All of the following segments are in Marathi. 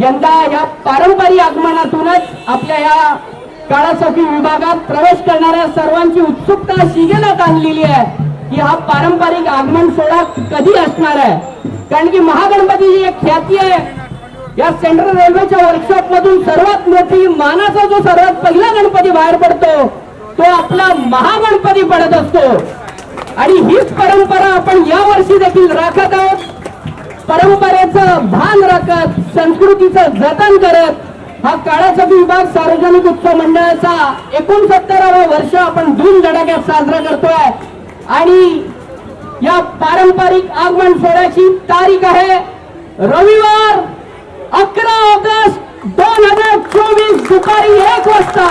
यंदा या पारंपरिक आगमनातूनच आपल्या या काळासाठी विभागात प्रवेश करणाऱ्या सर्वांची उत्सुकता शिगेलात आणलेली आहे की हा पारंपरिक आगमन सोहळा कधी असणार आहे? कारण की महागणपतीची एक ख्याती आहे. या सेंट्रल रेल्वेच्या वर्कशॉप मधून सर्वात मोठी मानाचा जो सर्वात पहिला गणपती बाहेर पडतो तो आपला महागणपती पडत असतो. आणि हीच परंपरा आपण या वर्षी देखील राखत आहोत. परंपरेचं भान राखत संस्कृतीचं जतन करत हा काळाचा विभाग सार्वजनिक उत्सव मंडळाचा एकोणसत्तरावा वर्ष आपण धूम धडाक्यात साजरा करतोय. आणि या पारंपरिक आगमन सोहळ्याची तारीख आहे रविवार अकरा ऑगस्ट दोन हजार चोवीस दुपारी एक वाजता.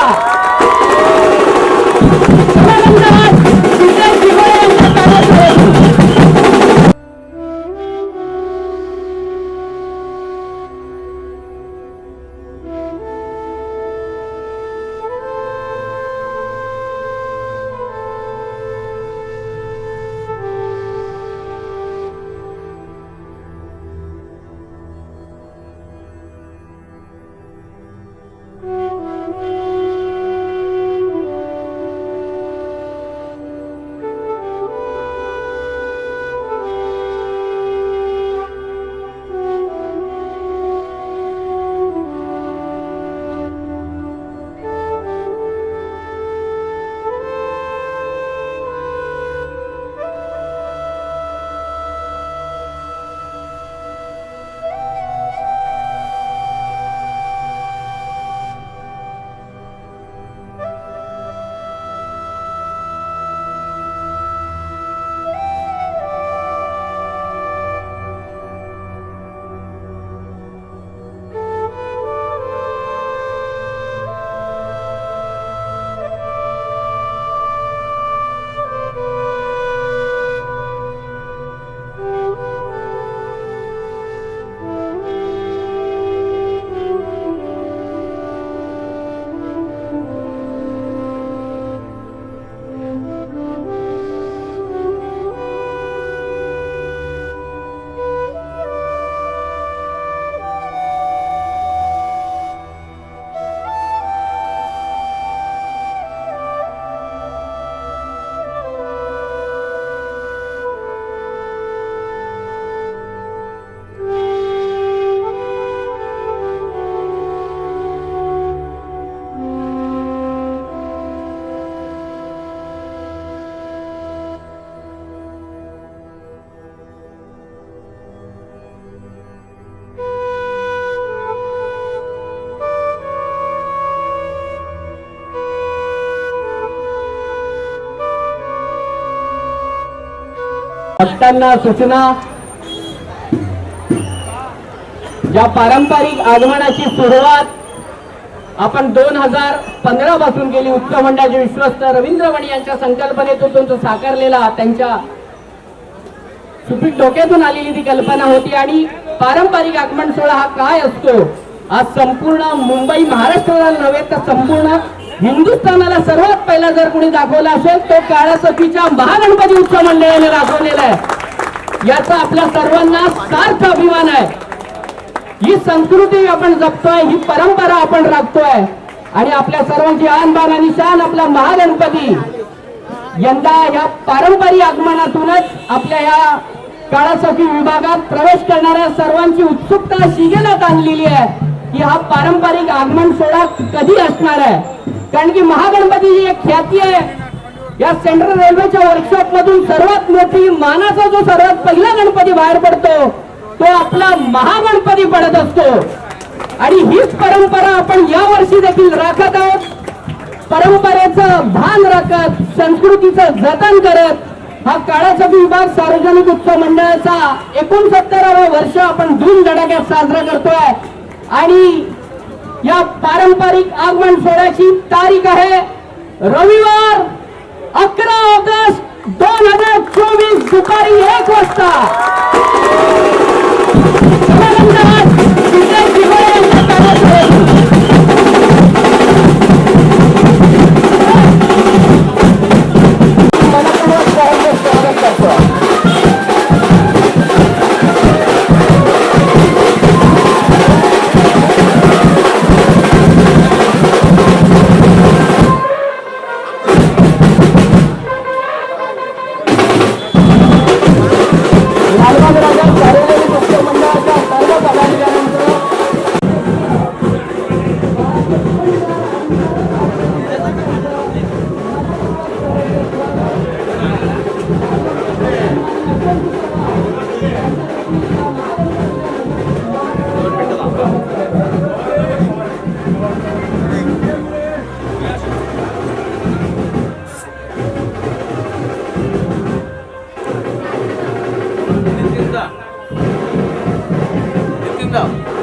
भक्तांना सूचना. या पारंपरिक आगमनाची सुरुवात आपण दोन हजार पंधरा पासून केली उच्च मंडळाचे विश्वस्त रवींद्रमणी यांच्या संकल्पनेतून तो साकारलेला त्यांच्या सुपीक डोक्यातून आलेली ती कल्पना होती. आणि पारंपरिक आगमन सोहळा हा काय असतो? आज संपूर्ण मुंबई महाराष्ट्राला नव्हे तर संपूर्ण हिंदुस्थानाला सर्वात पहिला जर कोणी दाखवला असेल तो काळासखीच्या महागणपती उत्सव मंडळाने दाखवलेला आहे. याचा आपल्या सर्वांना सार्थ अभिमान आहे. ही संस्कृती आपण जपतोय ही परंपरा आपण राखतोय. आणि आपल्या सर्वांची आन बान आणि शान आपला महागणपती. यंदा या पारंपरिक आगमनातूनच आपल्या या काळासखी विभागात प्रवेश करणाऱ्या सर्वांची उत्सुकता शिगेला आणलेली आहे. की हा पारंपरिक आगमन सोहळा कधी असणार आहे? कारण की महागणपतीची एक ख्याती आहे. या सेंट्रल रेल्वेच्या वर्कशॉप मधून सर्वात मोठी मानाचा जो सर्वात पहिला गणपती बाहेर पडतो तो आपला महागणपती पडत असतो. आणि हीच परंपरा आपण या वर्षी देखील राखत आहोत. परंपरेचं भान राखत संस्कृतीचं जतन करत हा काळाचा विभाग सार्वजनिक उत्सव मंडळाचा एकोणसत्तरावा वर्ष आपण धूम धडाक्यात साजरा करतोय. आणि या पारंपरिक आगमन सोहळ्याची तारीख आहे. रविवार अकरा ऑगस्ट दोन हज़ार चोवीस दुपारी एक वाजता. দাও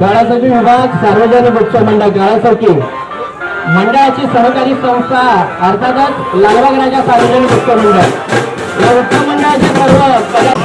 गाळासाठी विभाग सार्वजनिक उत्सव मंडळ गाळासाठी मंडळाची सहकारी संस्था अर्थातच लालबाग राजा सार्वजनिक उत्सव मंडळ. या उत्सव मंडळाचे सर्व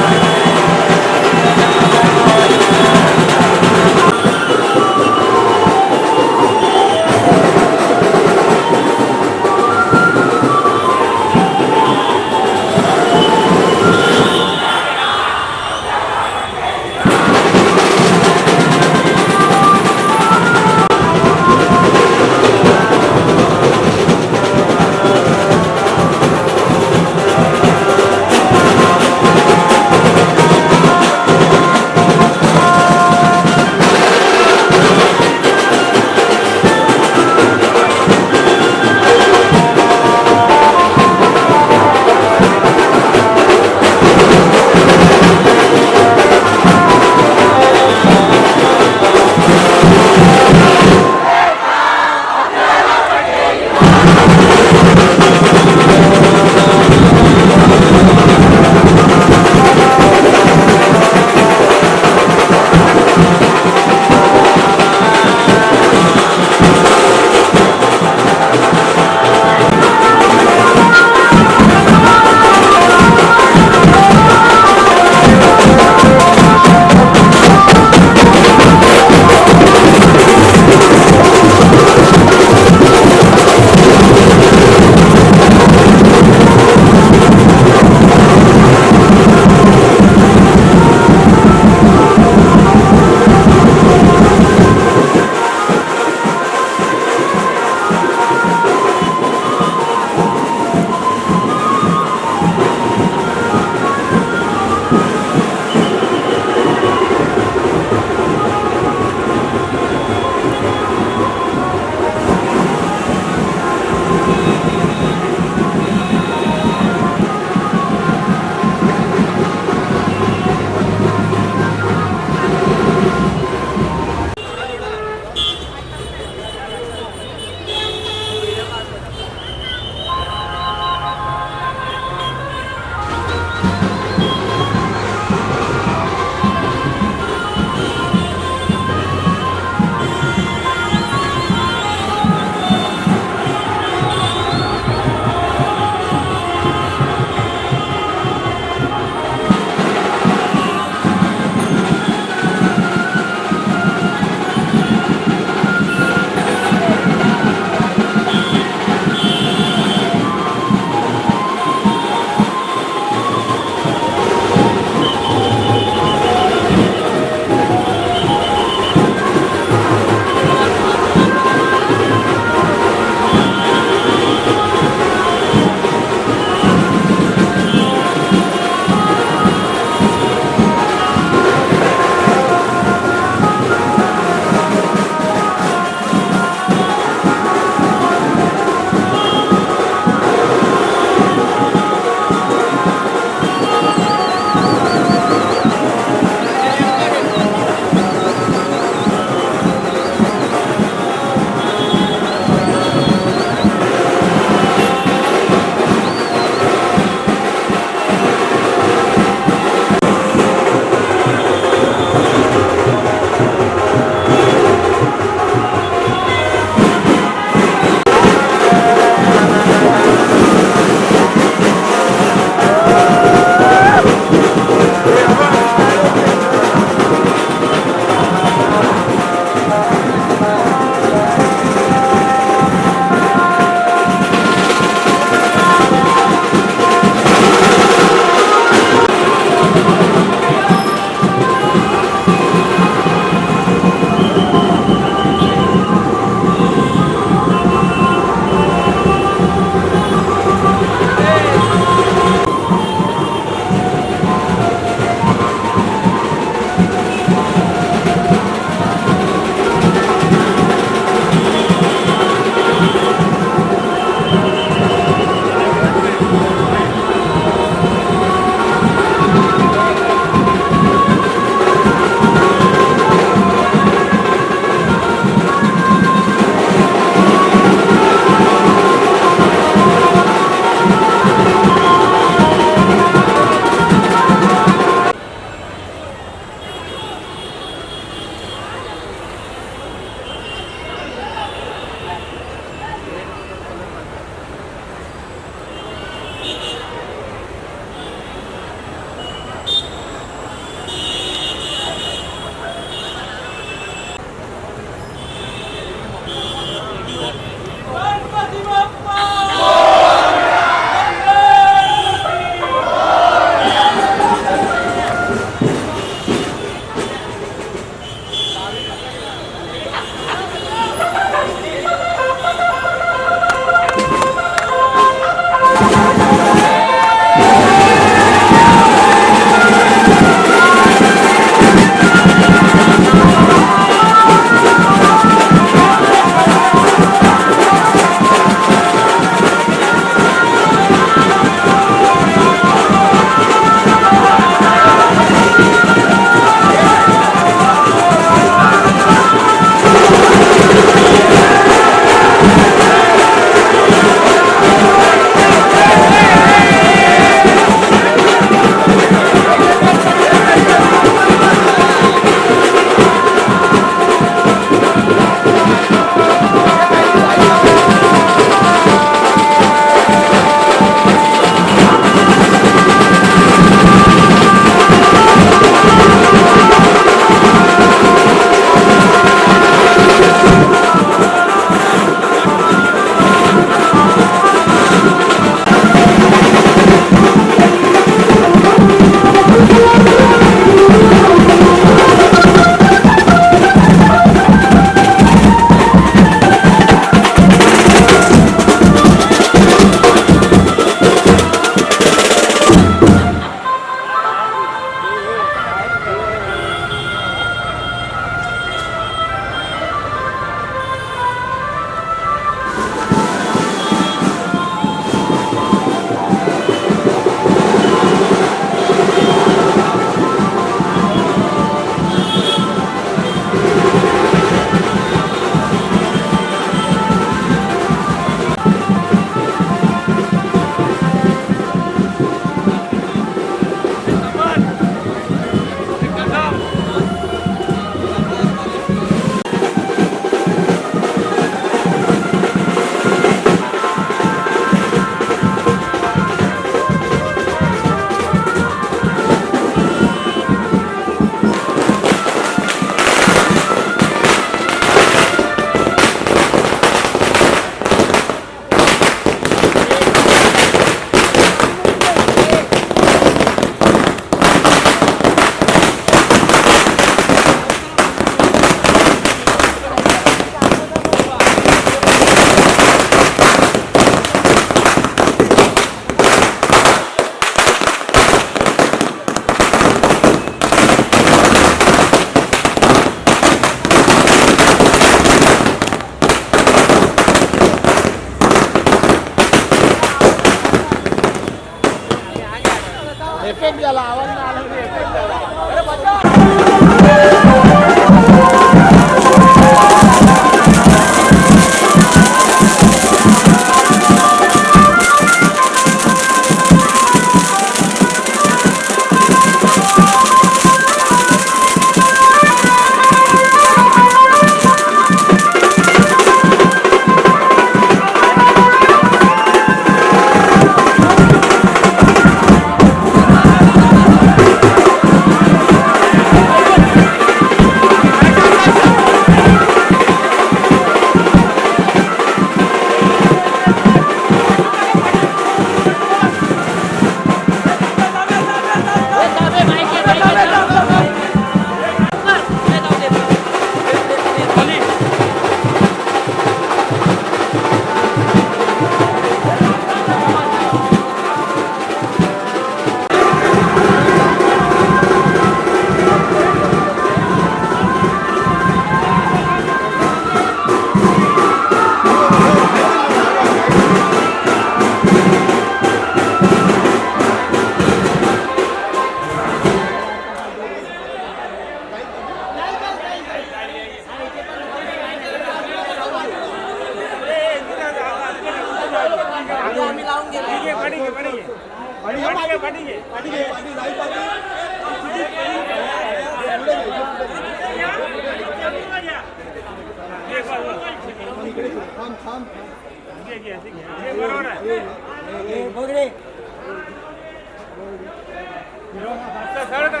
Thank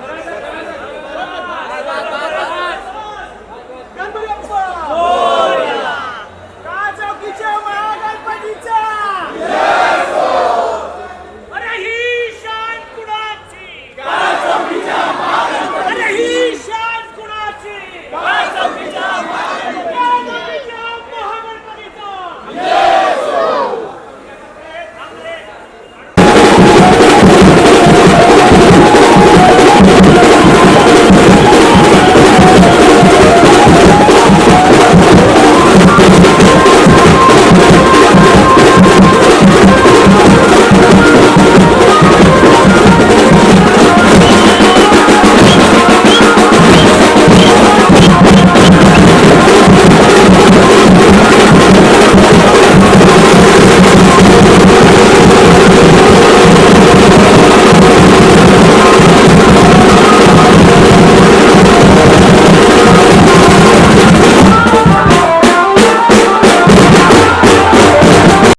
you.